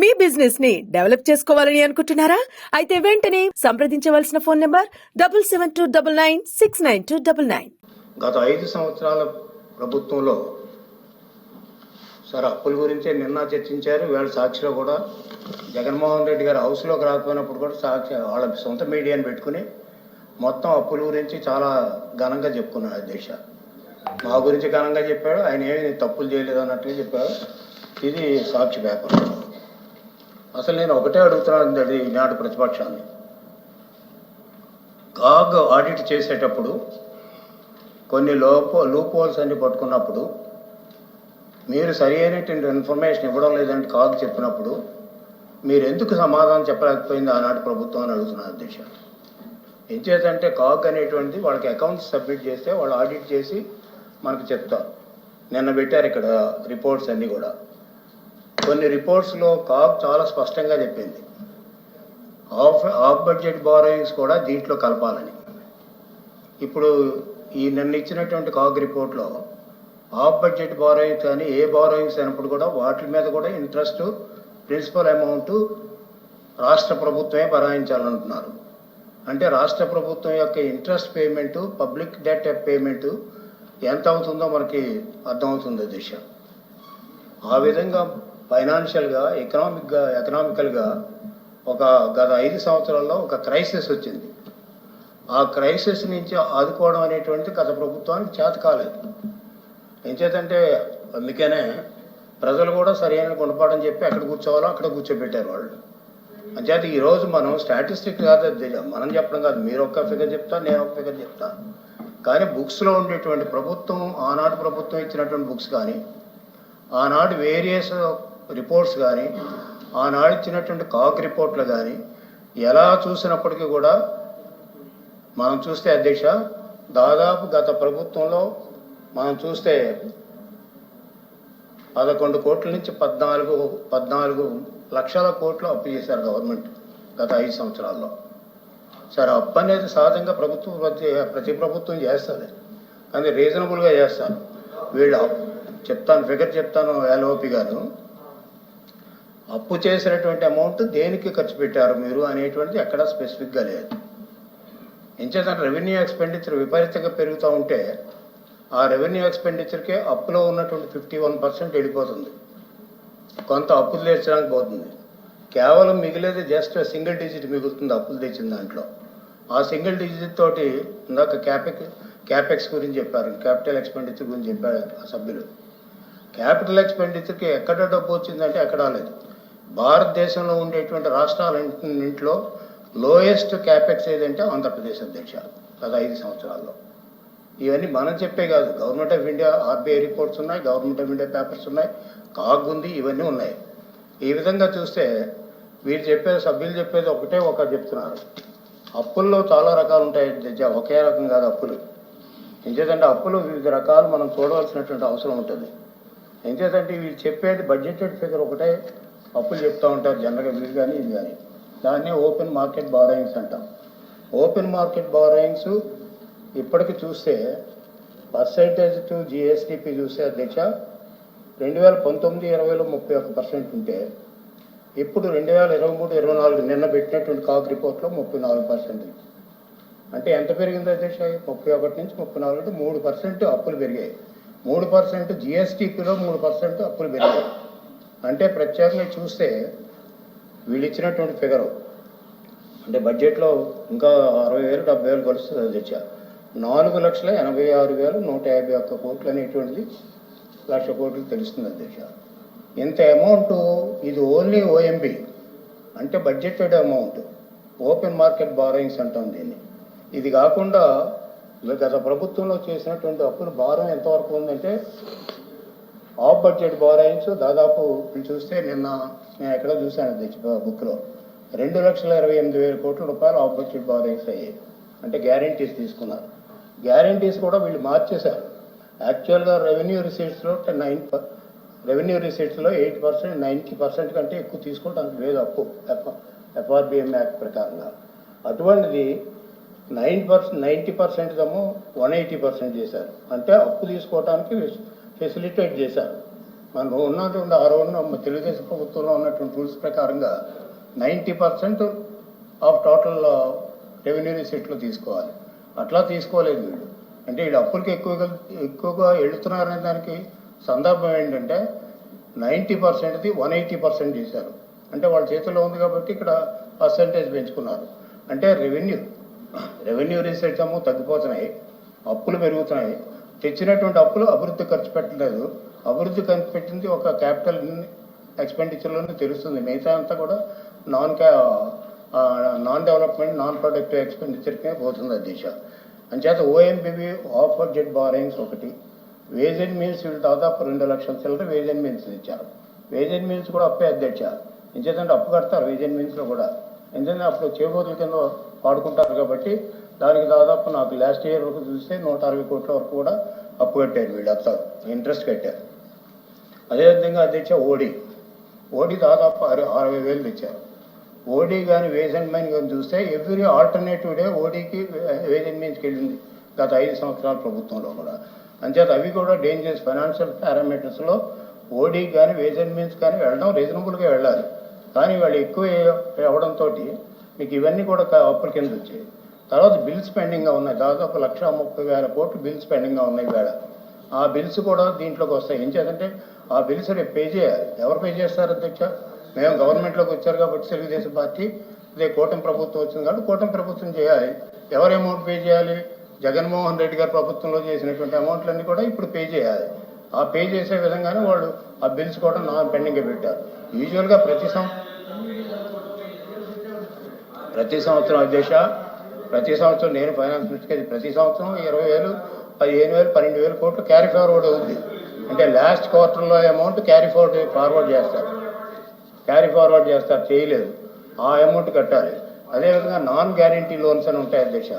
మీ బిజినెస్ని డెవలప్ చేసుకోవాలని అనుకుంటున్నారా? అయితే వెంటనే సంప్రదించవలసిన phone number double seven two double nine six nine two double nine గత ఐదు సంవత్సరాల ప్రభుత్వంలో సార్ అప్పుల గురించే నిన్న చర్చించారు. వీళ్ళ సాక్షిలో కూడా జగన్మోహన్ రెడ్డి గారు హౌస్లోకి రాకపోయినప్పుడు కూడా సాక్షి వాళ్ళ సొంత మీడియాని పెట్టుకుని మొత్తం అప్పుల గురించి చాలా ఘనంగా చెప్పుకున్నాడు అధ్యక్ష. మా గురించి ఘనంగా చెప్పాడు. ఆయన ఏమి తప్పులు చేయలేదు అన్నట్టుగా చెప్పాడు ఇది సాక్షి పేపర్ అసలు నేను ఒకటే అడుగుతున్నాను అది ఈనాడు ప్రతిపక్షాన్ని. కాగ్ ఆడిట్ చేసేటప్పుడు కొన్ని లోపో లూపోల్స్ అన్ని పట్టుకున్నప్పుడు మీరు సరి అయినటువంటి ఇన్ఫర్మేషన్ ఇవ్వడం లేదంటే కాగ్ చెప్పినప్పుడు మీరు ఎందుకు సమాధానం చెప్పలేకపోయింది ఆనాటి ప్రభుత్వం అని అడుగుతున్నాను అధ్యక్ష. ఎంచేతంటే కాగ్ అనేటువంటిది వాళ్ళకి అకౌంట్స్ సబ్మిట్ చేస్తే వాళ్ళు ఆడిట్ చేసి మనకు చెప్తారు. నిన్న పెట్టారు ఇక్కడ రిపోర్ట్స్ అన్నీ కూడా. కొన్ని రిపోర్ట్స్లో కాగ్ చాలా స్పష్టంగా చెప్పింది. ఆఫ్ ఆఫ్ బడ్జెట్ బారోయింగ్స్ కూడా దీంట్లో కలపాలని. ఇప్పుడు ఈ నిన్న ఇచ్చినటువంటి కాగ్ రిపోర్ట్లో ఆఫ్ బడ్జెట్ బారోయింగ్స్ కానీ ఏ బారోయింగ్స్ అయినప్పుడు కూడా వాటి మీద కూడా ఇంట్రెస్ట్ ప్రిన్సిపల్ అమౌంట్ రాష్ట్ర ప్రభుత్వమే భరాయించాలంటున్నారు. అంటే రాష్ట్ర ప్రభుత్వం యొక్క interest payment public debt payment ఎంత అవుతుందో మనకి అర్థమవుతుంది దిశ. ఆ విధంగా ఫైనాన్షియల్గా ఎకనామిక్గా ఎకనామికల్గా ఒక గత ఐదు సంవత్సరాల్లో ఒక క్రైసిస్ వచ్చింది. ఆ క్రైసిస్ నుంచి ఆదుకోవడం అనేటువంటి గత ప్రభుత్వానికి చేత కాలేదు. ఎంచేతంటే అందుకనే ప్రజలు కూడా సరైన గుణపాఠం చెప్పి ఎక్కడ కూర్చోవాలో అక్కడ కూర్చోబెట్టారు వాళ్ళు. అంచేత ఈరోజు మనం స్టాటిస్టిక్ కాదు మనం చెప్పడం కాదు. మీరు ఒక్క ఫిగర్ చెప్తా నేను ఒక ఫిగర్ చెప్తా. కానీ బుక్స్లో ఉండేటువంటి ప్రభుత్వం ఆనాడు ప్రభుత్వం ఇచ్చినటువంటి బుక్స్ కానీ ఆనాడు వేరియస్ రిపోర్ట్స్ కానీ ఆనాడు ఇచ్చినటువంటి కాక్ రిపోర్ట్లు కానీ ఎలా చూసినప్పటికీ కూడా మనం చూస్తే అధ్యక్ష దాదాపు గత ప్రభుత్వంలో మనం చూస్తే పదకొండు కోట్ల నుంచి పద్నాలుగు పద్నాలుగు లక్షల కోట్లు అప్పు చేశారు గవర్నమెంట్ గత ఐదు సంవత్సరాల్లో. సరే అప్పు అనేది సహజంగా ప్రభుత్వం ప్రతి ప్రతి ప్రభుత్వం చేస్తుంది. కానీ రీజనబుల్గా చేస్తారు. వీళ్ళు చెప్తాను ఫిగర్ చెప్తాను ఎల్ఓపి గారు. అప్పు చేసినటువంటి అమౌంట్ దేనికి ఖర్చు పెట్టారు మీరు అనేటువంటిది ఎక్కడా స్పెసిఫిక్గా లేదు. ఎంచేతంటే రెవెన్యూ ఎక్స్పెండిచర్ విపరీతంగా పెరుగుతూ ఉంటే ఆ రెవెన్యూ ఎక్స్పెండిచర్కే అప్పులో ఉన్నటువంటి ఫిఫ్టీ వన్ పర్సెంట్ వెళ్ళిపోతుంది. కొంత అప్పులు తీర్చడానికి పోతుంది. కేవలం మిగిలేది జస్ట్ సింగిల్ డిజిట్ మిగులుతుంది అప్పులు తెచ్చిన దాంట్లో. ఆ సింగిల్ డిజిట్ తోటి ఇందాక క్యాపెక్ క్యాపెక్స్ గురించి చెప్పారు క్యాపిటల్ ఎక్స్పెండిచర్ గురించి చెప్పారు ఆ సభ్యులు. క్యాపిటల్ ఎక్స్పెండిచర్కి ఎక్కడ డబ్బు వచ్చిందంటే ఎక్కడా లేదు భారతదేశంలో ఉండేటువంటి రాష్ట్రాలన్నింటిలో లోయెస్ట్ క్యాపెక్స్ ఏదంటే ఆంధ్రప్రదేశ్ అధ్యక్ష గత ఐదు సంవత్సరాల్లో. ఇవన్నీ మనం చెప్పే కాదు. Government of India RBI reports ఉన్నాయి గవర్నమెంట్ ఆఫ్ ఇండియా పేపర్స్ ఉన్నాయి కాగ్ ఉంది ఇవన్నీ ఉన్నాయి. ఈ విధంగా చూస్తే వీరు చెప్పేది సభ్యులు చెప్పేది ఒకటే ఒక చెప్తున్నారు. అప్పుల్లో చాలా రకాలు ఉంటాయి. అధ్యక్ష. ఒకే రకం కాదు అప్పులు. ఎందుకంటే అప్పులు వివిధ రకాలు మనం చూడవలసినటువంటి అవసరం ఉంటుంది. ఎందుకంటే వీళ్ళు చెప్పేది బడ్జెటెడ్ ఫిగర్ ఒకటే అప్పులు చెప్తూ ఉంటారు జనరల్గా వీరు కానీ ఇది కానీ. దాన్ని ఓపెన్ మార్కెట్ బారోయింగ్స్ అంటాం. ఓపెన్ మార్కెట్ బారోయింగ్స్ ఇప్పటికి చూస్తే పర్సెంటేజ్ టు జిఎస్టిపి చూస్తే అధ్యక్ష రెండు వేల పంతొమ్మిది ఇరవైలో ముప్పై ఒక్క పర్సెంట్ ఉంటే ఇప్పుడు రెండు వేల ఇరవై మూడు ఇరవై నాలుగు నిన్న పెట్టినటువంటి కాక్ రిపోర్ట్లో ముప్పై నాలుగు పర్సెంట్ అంటే ఎంత పెరిగింది అధ్యక్ష? ముప్పై ఒకటి నుంచి ముప్పై నాలుగు అంటే మూడు పర్సెంట్ అప్పులు పెరిగాయి. మూడు పర్సెంట్ జిఎస్టిపిలో మూడు పర్సెంట్ అప్పులు పెరిగాయి. అంటే ప్రత్యేకంగా చూస్తే వీళ్ళు ఇచ్చినటువంటి ఫిగర్ అంటే బడ్జెట్లో ఇంకా అరవై వేలు డెబ్బై వేలు కలుస్తుంది అధ్యక్ష నాలుగు లక్షల ఎనభై ఆరు వేలు నూట యాభై ఒక్క కోట్లు అనేటువంటిది లక్ష కోట్లు తెలుస్తుంది అధ్యక్ష ఇంత అమౌంట్ ఇది ఓన్లీ ఓఎంబి అంటే budgeted amount open market borrowings అంటాం దీన్ని. ఇది కాకుండా గత ప్రభుత్వంలో చేసినటువంటి అప్పుల భారం ఎంతవరకు ఉందంటే ఆఫ్ బడ్జెట్ బారోయింగ్స్ దాదాపు చూస్తే నిన్న నేను ఎక్కడ చూశాను అధ్యక్ష బుక్లో. రెండు లక్షల ఇరవై ఎనిమిది వేల కోట్ల రూపాయలు ఆఫ్ బడ్జెట్ బారోయింగ్స్ అయ్యాయి అంటే గ్యారంటీస్ తీసుకున్నారు. గ్యారంటీస్ కూడా వీళ్ళు మార్చేశారు. యాక్చువల్గా రెవెన్యూ రిసీట్స్లో నైన్ రెవెన్యూ రిసీట్స్లో ఎయిట్ పర్సెంట్ నైంటీ పర్సెంట్ కంటే ఎక్కువ తీసుకోవడానికి లేదు అప్పు ఎఫ్ఆర్బిఎం యాక్ట్ ప్రకారంగా. అటువంటిది నైన్ పర్సెంట్ నైంటీ పర్సెంట్ ఏమో వన్ ఎయిటీ పర్సెంట్ చేశారు. అంటే అప్పు తీసుకోవడానికి ఫెసిలిటేట్ చేశారు. మన ఉన్నటువంటి ఆ రోజున తెలుగుదేశం ప్రభుత్వంలో ఉన్నటువంటి రూల్స్ ప్రకారంగా ninety percent of total revenue రిసీట్లు తీసుకోవాలి. అట్లా తీసుకోలేదు వీళ్ళు. అంటే వీళ్ళు అప్పులకి ఎక్కువగా ఎక్కువగా వెళుతున్నారనే దానికి సందర్భం ఏంటంటే నైంటీ పర్సెంట్ది వన్ ఎయిటీ పర్సెంట్ చేశారు. అంటే వాళ్ళ చేతిలో ఉంది కాబట్టి ఇక్కడ పర్సంటేజ్ పెంచుకున్నారు. అంటే రెవెన్యూ రెవెన్యూ రీసెట్స్ ఏమో తగ్గిపోతున్నాయి. అప్పులు పెరుగుతున్నాయి. తెచ్చినటువంటి అప్పులు అభివృద్ధి ఖర్చు పెట్టలేదు. అభివృద్ధి ఖర్చు పెట్టింది ఒక క్యాపిటల్ ఎక్స్పెండిచర్లోనే తెలుస్తుంది. మిగతా అంతా కూడా నాన్ క్యా నాన్ డెవలప్మెంట్ నాన్ ప్రొడక్టివ్ ఎక్స్పెండిచర్కే పోతుంది ఆ దిశ. అంచేత ఓఎంపీబీ ఆఫర్ జెడ్ బారింగ్స్ ఒకటి వేజ్ అండ్ మీల్స్ వీళ్ళు దాదాపు రెండు లక్షల చిల్లర వేజ్ అండ్ మీల్స్ ఇచ్చారు. వేజ్ అండ్ మీల్స్ కూడా అప్పే అధ్యక్ష ఎంచేతంటే అప్పు కడతారు వేజ్ అండ్ మీల్స్లో కూడా. ఎందుకంటే అప్పుడు చేబోతుల కింద వాడుకుంటారు కాబట్టి దానికి దాదాపు నాకు లాస్ట్ ఇయర్ వరకు చూస్తే నూట అరవై కోట్ల వరకు కూడా అప్పు కట్టారు వీళ్ళు అంతా. ఇంట్రెస్ట్ కట్టారు అదేవిధంగా అది ఇచ్చే ఓడి ఓడి దాదాపు అర- అరవై వేలు తెచ్చారు. ఓడీ కానీ వేజ్ అండ్ మైన్ కానీ చూస్తే ఎవ్రీ ఆల్టర్నేటివ్ డే ఓడీకి వేజ్ అండ్ మీన్స్కి వెళ్ళింది గత ఐదు సంవత్సరాల ప్రభుత్వంలో కూడా. అంచేత అవి కూడా డేంజరస్ ఫైనాన్షియల్ పారామీటర్స్లో ఓడీ కానీ వేజ్ అండ్ మీన్స్ కానీ వెళ్ళడం రీజనబుల్గా వెళ్ళాలి. కానీ వాళ్ళు ఎక్కువ అవ్వడంతో మీకు ఇవన్నీ కూడా అప్పుల కింద వచ్చాయి. తర్వాత బిల్స్ పెండింగ్గా ఉన్నాయి. దాదాపు లక్ష ముప్పై వేల కోట్లు బిల్స్ పెండింగ్గా ఉన్నాయి వేళ ఆ బిల్స్ కూడా దీంట్లోకి వస్తాయి. ఏం చేద్దంటే ఆ బిల్స్ రేపు పే చేయాలి. ఎవరు పే చేస్తారు అధ్యక్ష? మేము గవర్నమెంట్లోకి వచ్చారు కాబట్టి తెలుగుదేశం పార్టీ ఇదే కూటమి ప్రభుత్వం వచ్చింది కాబట్టి కూటమి ప్రభుత్వం చేయాలి. ఎవరు అమౌంట్ పే చేయాలి? జగన్మోహన్ రెడ్డి గారి ప్రభుత్వంలో చేసినటువంటి అమౌంట్లన్నీ కూడా ఇప్పుడు పే చేయాలి. ఆ పే చేసే విధంగానే వాళ్ళు ఆ బిల్స్ కూడా నాన్ పెండింగ్ పెట్టారు. యూజువల్గా ప్రతి సం ప్రతి సంవత్సరం అధ్యక్ష ప్రతి సంవత్సరం నేను ఫైనాన్స్ మినిస్టర్కి ప్రతి సంవత్సరం ఇరవై వేలు పదిహేను వేలు పన్నెండు వేలు కోట్లు క్యారీ ఫార్వర్డ్ ఉంది. అంటే లాస్ట్ క్వార్టర్లో అమౌంట్ క్యారీ ఫార్వర్డ్ ఫార్వర్డ్ చేస్తారు. క్యారీ ఫార్వర్డ్ చేస్తారు చేయలేదు. ఆ అమౌంట్ కట్టాలి. అదేవిధంగా నాన్ గ్యారంటీ లోన్స్ అని ఉంటాయి అధ్యక్ష.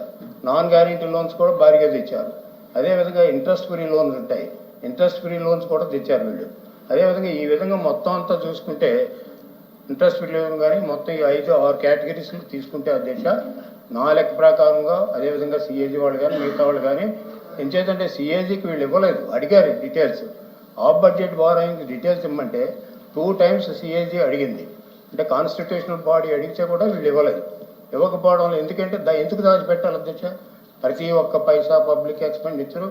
నాన్ గ్యారంటీ లోన్స్ కూడా భారీగా తెచ్చారు. అదేవిధంగా ఇంట్రెస్ట్ ఫ్రీ లోన్స్ ఉంటాయి. ఇంట్రెస్ట్ ఫ్రీ లోన్స్ కూడా తెచ్చారు వీళ్ళు. అదేవిధంగా ఈ విధంగా మొత్తం అంతా చూసుకుంటే ఇంట్రెస్ట్ లేవు కానీ మొత్తం ఈ ఐదు ఆరు కేటగిరీస్లు తీసుకుంటే అధ్యక్ష నా లెక్క ప్రకారంగా అదేవిధంగా సిఏజీ వాళ్ళు కానీ మిగతా వాళ్ళు కానీ ఎంచేతంటే సిఏజీకి వీళ్ళు ఇవ్వలేదు. అడిగారు details. Off budget borrowing details ఇమ్మంటే టూ టైమ్స్ సిఏజీ అడిగింది. అంటే కాన్స్టిట్యూషనల్ బాడీ అడిగితే కూడా వీళ్ళు ఇవ్వలేదు. ఇవ్వకపోవడం ఎందుకంటే దా ఎందుకు దాచిపెట్టాలి అధ్యక్ష? ప్రతి ఒక్క పైసా పబ్లిక్ ఎక్స్పెండిచర్.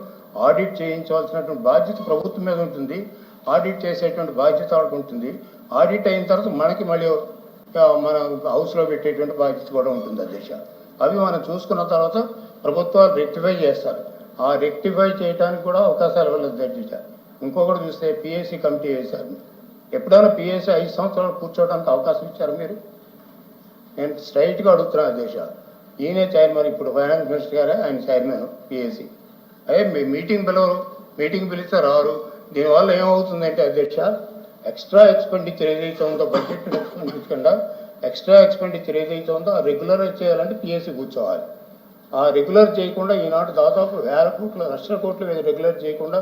ఆడిట్ చేయించవలసినటువంటి బాధ్యత ప్రభుత్వం మీద ఉంటుంది. ఆడిట్ చేసేటువంటి బాధ్యత వాళ్ళకు ఉంటుంది. ఆడిట్ అయిన తర్వాత మనకి మళ్ళీ మన హౌస్లో పెట్టేటువంటి బాధ్యత కూడా ఉంటుంది అధ్యక్ష అవి మనం చూసుకున్న తర్వాత ప్రభుత్వాలు రెక్టిఫై చేస్తారు. ఆ రెక్టిఫై చేయడానికి కూడా అవకాశాలు ఇవ్వలేదు అధ్యక్ష ఇంకొకటి చూస్తే పిఎస్సి కమిటీ వేశారు. ఎప్పుడైనా పిఎస్సి ఐదు సంవత్సరాలు కూర్చోవడానికి అవకాశం ఇచ్చారు మీరు? నేను స్ట్రైట్గా అడుగుతున్నాను అధ్యక్ష ఈయనే చైర్మన్ ఇప్పుడు ఫైనాన్స్ మినిస్టర్ గారే ఆయన చైర్మన్ పిఎస్సి. అదే మీ మీటింగ్ పిలవరు మీటింగ్ పిలిస్తే రారు. దీనివల్ల ఏమవుతుందంటే అధ్యక్ష ఎక్స్ట్రా ఎక్స్పెండిచర్ ఏదైతే ఉందో బడ్జెట్ ఎక్స్పెండిచర్ ఎక్స్ట్రా ఎక్స్పెండిచర్ ఏదైతే ఉందో ఆ రెగ్యులరైజ్ చేయాలంటే పిఎస్సి కూర్చోవాలి. ఆ రెగ్యులర్ చేయకుండా ఈనాడు దాదాపు వేల కోట్ల లక్షల కోట్ల మీద రెగ్యులర్ చేయకుండా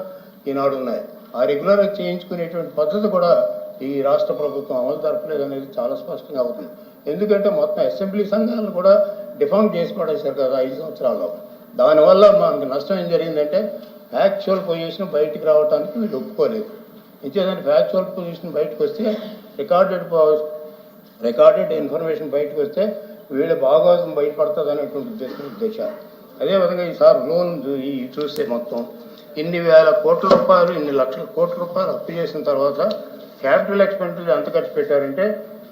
ఈనాడు ఉన్నాయి. ఆ రెగ్యులర్ చేయించుకునేటువంటి పద్ధతి కూడా ఈ రాష్ట్ర ప్రభుత్వం అమలు జరపలేదు అనేది చాలా స్పష్టంగా అవుతుంది. ఎందుకంటే మొత్తం అసెంబ్లీ సంఘాలను కూడా డిఫామ్ చేసి పడేశారు కదా ఐదు సంవత్సరాల్లో. దానివల్ల మనకు నష్టం ఏం జరిగిందంటే యాక్చువల్ పొజిషన్ బయటికి రావడానికి వీళ్ళు ఒప్పుకోలేదు. ఇచ్చేదానికి ఫ్యాక్చువల్ పొజిషన్ బయటకు వస్తే రికార్డెడ్ రికార్డెడ్ ఇన్ఫర్మేషన్ బయటకు వస్తే వీళ్ళ భాగవతం బయటపడుతుంది అనేటువంటి ఉద్దేశం. ఉద్దేశాలు అదేవిధంగా ఈసారి లోన్ చూస్తే మొత్తం ఇన్ని వేల కోట్ల రూపాయలు ఇన్ని లక్షల కోట్ల రూపాయలు అప్పు చేసిన తర్వాత క్యాపిటల్ ఎక్స్పెండిచర్ ఎంత ఖర్చు పెట్టారంటే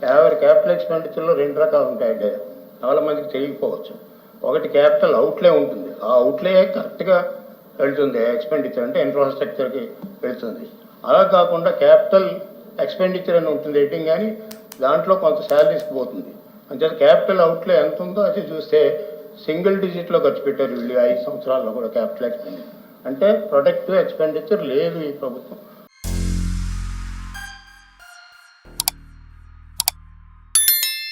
యాభై క్యాపిటల్ ఎక్స్పెండిచర్లో రెండు రకాలు ఉంటాయండి. చాలా మందికి తెలియకపోవచ్చు. ఒకటి క్యాపిటల్ అవుట్లే ఉంటుంది. ఆ అవుట్లే కరెక్ట్గా వెళ్తుంది. ఎక్స్పెండిచర్ అంటే ఇన్ఫ్రాస్ట్రక్చర్కి వెళ్తుంది. అలా కాకుండా క్యాపిటల్ ఎక్స్పెండిచర్ అని ఉంటుంది రేటింగ్ కానీ దాంట్లో కొంత శాలరీస్ పోతుంది అంటే క్యాపిటల్ అవుట్లే ఎంత ఉందో అది చూస్తే సింగిల్ డిజిట్లో ఖర్చు పెట్టారు వీళ్ళు ఐదు సంవత్సరాల్లో కూడా క్యాపిటల్ ఎక్స్పెండిచర్. అంటే ప్రొడక్టివ్ ఎక్స్పెండిచర్ లేదు ఈ ప్రభుత్వం.